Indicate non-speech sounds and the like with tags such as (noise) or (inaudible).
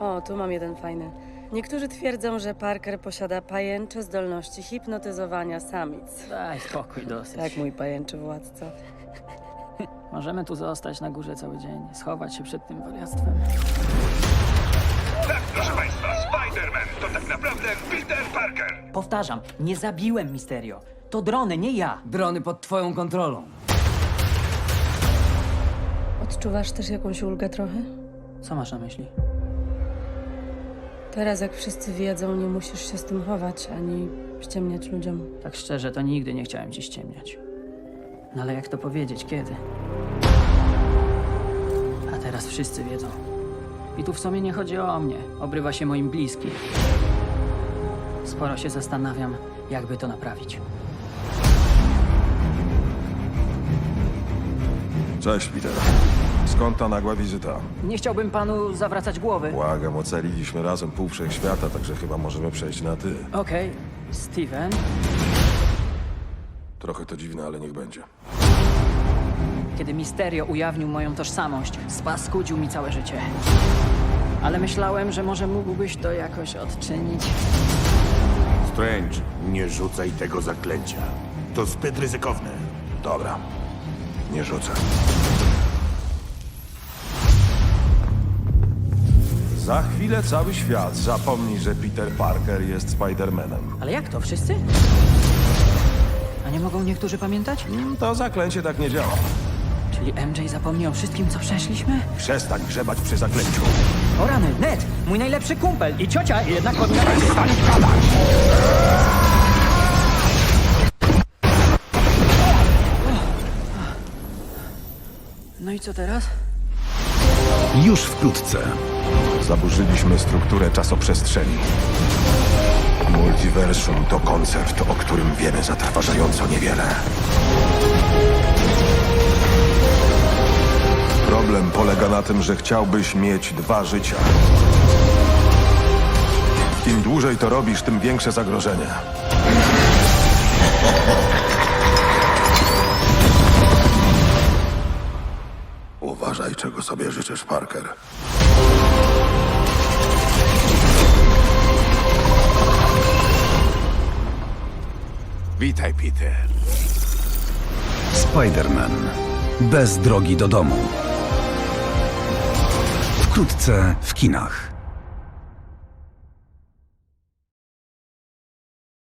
O, tu mam jeden fajny. Niektórzy twierdzą, że Parker posiada pajęcze zdolności hipnotyzowania samic. Daj spokój dosyć. Tak, mój pajęczy władco. (laughs) Możemy tu zostać na górze cały dzień, schować się przed tym wariactwem. Tak, proszę Państwa, Spider-Man to tak naprawdę Peter Parker. Powtarzam, nie zabiłem Misterio. To drony, nie ja. Drony pod twoją kontrolą. Odczuwasz też jakąś ulgę trochę? Co masz na myśli? Teraz, jak wszyscy wiedzą, nie musisz się z tym chować, ani ściemniać ludziom. Tak szczerze, to nigdy nie chciałem ci ściemniać. No ale jak to powiedzieć, kiedy? A teraz wszyscy wiedzą. I tu w sumie nie chodzi o mnie. Obrywa się moim bliskim. Sporo się zastanawiam, jakby to naprawić. Cześć, Peter. Skąd ta nagła wizyta? Nie chciałbym panu zawracać głowy. Błagam, ocaliliśmy razem pół wszechświata, także chyba możemy przejść na ty. Okej, Steven. Trochę to dziwne, ale niech będzie. Kiedy Misterio ujawnił moją tożsamość, spaskudził mi całe życie. Ale myślałem, że może mógłbyś to jakoś odczynić. Strange, nie rzucaj tego zaklęcia. To zbyt ryzykowne. Dobra. Nie rzucę. Za chwilę cały świat zapomni, że Peter Parker jest Spider-Manem. Ale jak to, wszyscy? A nie mogą niektórzy pamiętać? Mm, To zaklęcie tak nie działa. Czyli MJ zapomni o wszystkim, co przeszliśmy? Przestań grzebać przy zaklęciu. O rany, Ned, mój najlepszy kumpel i ciocia jednak powinna... No i co teraz? Już wkrótce. Zaburzyliśmy strukturę czasoprzestrzeni. Multiversum to koncept, o którym wiemy zatrważająco niewiele. Problem polega na tym, że chciałbyś mieć dwa życia. Im dłużej to robisz, tym większe zagrożenie. Czego sobie życzysz, Parker. Witaj, Peter. Spider-Man. Bez drogi do domu. Wkrótce w kinach.